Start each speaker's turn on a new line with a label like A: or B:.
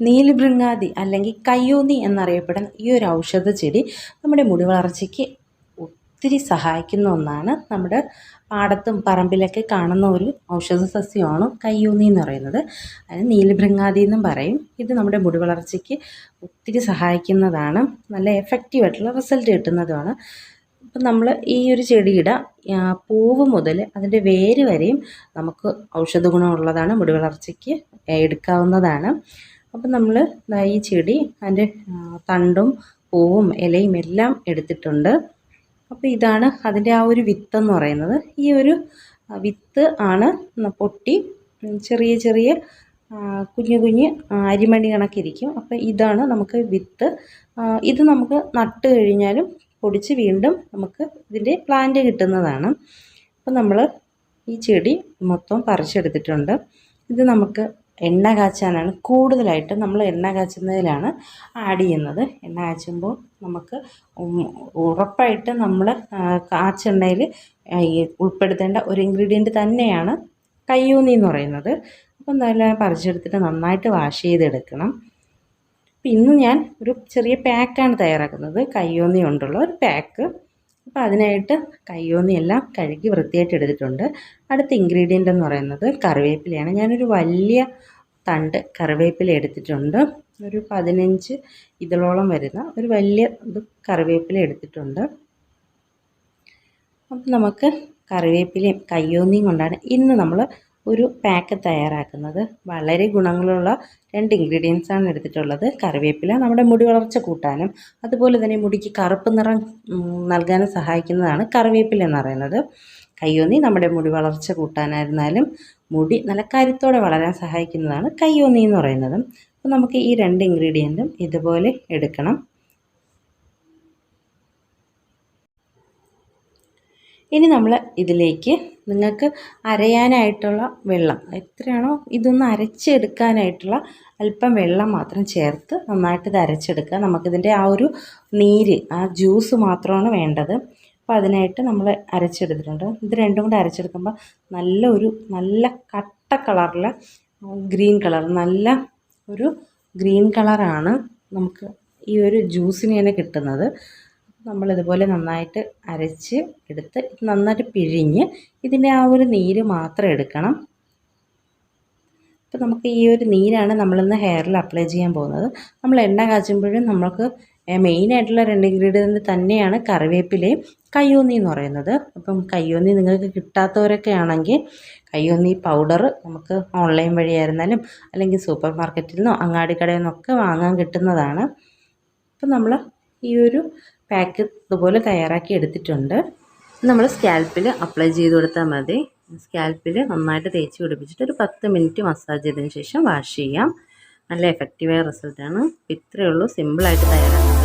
A: നീലിഭൃങ്ങാതി അല്ലെങ്കിൽ കയ്യൂന്നി എന്നറിയപ്പെടുന്ന ഈ ഒരു ഔഷധ ചെടി നമ്മുടെ മുടി വളർച്ചയ്ക്ക് ഒത്തിരി സഹായിക്കുന്ന ഒന്നാണ്. നമ്മുടെ പാടത്തും പറമ്പിലൊക്കെ കാണുന്ന ഒരു ഔഷധ സസ്യമാണ് കയ്യൂന്നി എന്ന് പറയുന്നത്. അതിന് നീലിഭൃങ്ങാതി എന്നും പറയും. ഇത് നമ്മുടെ മുടി വളർച്ചയ്ക്ക് ഒത്തിരി സഹായിക്കുന്നതാണ്. നല്ല എഫക്റ്റീവ് ആയിട്ടുള്ള റിസൾട്ട് കിട്ടുന്നതുമാണ്. അപ്പം നമ്മൾ ഈ ഒരു ചെടിയുടെ പൂവ് മുതൽ അതിന്റെ വേര് വരെയും നമുക്ക് ഔഷധ ഗുണമുള്ളതാണ് മുടി വളർച്ചയ്ക്ക് എടുക്കാവുന്നതാണ്. അപ്പം നമ്മൾ ഈ ചെടി അതിന്റെ തണ്ടും പൂവും ഇലയും എല്ലാം എടുത്തിട്ടുണ്ട്. അപ്പോൾ ഇതാണ് അതിന്റെ ആ ഒരു വിത്ത് എന്ന് പറയുന്നത്. ഈ ഒരു വിത്ത് ആണ് പൊട്ടി ചെറിയ ചെറിയ കുഞ്ഞു കുഞ്ഞ് അരിമണി കണക്കിരിക്കും. അപ്പോൾ ഇതാണ് നമുക്ക് വിത്ത്. ഇത് നമുക്ക് നട്ട് കഴിഞ്ഞാലും പൊടിച്ച് വീണ്ടും നമുക്ക് ഇതിന്റെ പ്ലാന്റ് കിട്ടുന്നതാണ്. അപ്പം നമ്മൾ ഈ ചെടി മൊത്തം പറിച്ചെടുത്തിട്ടുണ്ട്. ഇത് നമുക്ക് എണ്ണ കാച്ചാനാണ് കൂടുതലായിട്ടും നമ്മൾ എണ്ണ കാച്ചുന്നതിലാണ് ആഡ് ചെയ്യുന്നത്. എണ്ണ കാച്ചുമ്പോൾ നമുക്ക് ഉറപ്പായിട്ട് നമ്മൾ കാച്ചെണ്ണയിൽ ഉൾപ്പെടുത്തേണ്ട ഒരു ഇൻഗ്രീഡിയന്റ് തന്നെയാണ് കയ്യൂന്നി എന്ന് പറയുന്നത്. അപ്പം നല്ല പറിച്ചെടുത്തിട്ട് നന്നായിട്ട് വാഷ് ചെയ്തെടുക്കണം. അപ്പം ഇന്ന് ഞാൻ ഒരു ചെറിയ പാക്കാണ് തയ്യാറാക്കുന്നത്. കയ്യോന്നി കൊണ്ടുള്ള ഒരു പാക്ക് അപ്പോൾ അതിനായിട്ട് കയ്യോന്നിയെല്ലാം കഴുകി വൃത്തിയായിട്ട് എടുത്തിട്ടുണ്ട്. അടുത്ത ഇൻഗ്രീഡിയന്റ് എന്ന് പറയുന്നത് കറിവേപ്പിലയാണ്. ഞാനൊരു വലിയ തണ്ട് കറിവേപ്പില എടുത്തിട്ടുണ്ട്. ഒരു പതിനഞ്ച് ഇതളോളം വരുന്ന ഒരു വലിയ ഇത് കറിവേപ്പില എടുത്തിട്ടുണ്ട്. അപ്പം നമുക്ക് കറിവേപ്പിലയും കയ്യോന്നിയും കൊണ്ടാണ് ഇന്ന് നമ്മൾ ഒരു പാക്ക് തയ്യാറാക്കുന്നത്. വളരെ ഗുണങ്ങളുള്ള രണ്ട് ഇൻഗ്രീഡിയൻസ് ആണ് എടുത്തിട്ടുള്ളത്. കറിവേപ്പില നമ്മുടെ മുടി വളർച്ച കൂട്ടാനും അതുപോലെ തന്നെ മുടിക്ക് കറുപ്പ് നിറം നൽകാനും സഹായിക്കുന്നതാണ് കറിവേപ്പില എന്ന് പറയുന്നത്. കയ്യോന്നി നമ്മുടെ മുടി വളർച്ച കൂട്ടാനായിരുന്നാലും മുടി നല്ല കരുത്തോടെ വളരാൻ സഹായിക്കുന്നതാണ് കയ്യോന്നി എന്ന് പറയുന്നത്. അപ്പോൾ നമുക്ക് ഈ രണ്ട് ഇൻഗ്രീഡിയന്റും ഇതുപോലെ എടുക്കണം. ഇനി നമ്മൾ ഇതിലേക്ക് നിങ്ങൾക്ക് അരയാനായിട്ടുള്ള വെള്ളം എത്രയാണോ ഇതൊന്ന് അരച്ചെടുക്കാനായിട്ടുള്ള അല്പം വെള്ളം മാത്രം ചേർത്ത് നന്നായിട്ട് ഇത് അരച്ചെടുക്കുക. നമുക്കിതിന്റെ ആ ഒരു നീര് ആ ജ്യൂസ് മാത്രമാണ് വേണ്ടത്. അപ്പോൾ അതിനായിട്ട് നമ്മൾ അരച്ചെടുത്തിട്ടുണ്ട്. ഇത് രണ്ടും കൂടെ അരച്ചെടുക്കുമ്പോൾ നല്ല ഒരു നല്ല കട്ട കളറിൽ ഗ്രീൻ കളർ നല്ല ഒരു ഗ്രീൻ കളറാണ് നമുക്ക് ഈ ഒരു ജ്യൂസിന് തന്നെ കിട്ടുന്നത്. നമ്മളിതുപോലെ നന്നായിട്ട് അരച്ച് എടുത്ത് നന്നായിട്ട് പിഴിഞ്ഞ് ഇതിന്റെ ആ ഒരു നീര് മാത്രം എടുക്കണം. അപ്പോൾ നമുക്ക് ഈ ഒരു നീരാണ് നമ്മളിന്ന് ഹെയറിൽ അപ്ലൈ ചെയ്യാൻ പോകുന്നത്. നമ്മൾ എണ്ണ കാച്ചുമ്പോഴും നമുക്ക് മെയിനായിട്ടുള്ള രണ്ട് ഇൻഗ്രീഡിയന്റ് തന്നെയാണ് കറിവേപ്പിലയും കയ്യോന്നി എന്ന് പറയുന്നത്. അപ്പം കയ്യോന്നി നിങ്ങൾക്ക് കിട്ടാത്തവരൊക്കെ ആണെങ്കിൽ കയ്യോന്നി പൗഡർ നമുക്ക് ഓൺലൈൻ വഴിയായിരുന്നാലും അല്ലെങ്കിൽ സൂപ്പർ മാർക്കറ്റിൽ നിന്നോ അങ്ങാടിക്കടയിൽ നിന്നൊക്കെ വാങ്ങാൻ കിട്ടുന്നതാണ്. അപ്പം നമ്മൾ ഈ ഒരു പാക്ക് ഇതുപോലെ തയ്യാറാക്കി എടുത്തിട്ടുണ്ട്. നമ്മൾ സ്കാൽപ്പിൽ അപ്ലൈ ചെയ്ത് കൊടുത്താൽ മതി. സ്കാൽപ്പിൽ നന്നായിട്ട് തേച്ച് പിടിപ്പിച്ചിട്ട് ഒരു പത്ത് മിനിറ്റ് മസാജ് ചെയ്തതിന് ശേഷം വാഷ് ചെയ്യാം. നല്ല എഫക്റ്റീവായ റിസൾട്ടാണ് ഇത്രയേ ഉള്ളൂ. സിമ്പിളായിട്ട് തയ്യാറാക്കാം.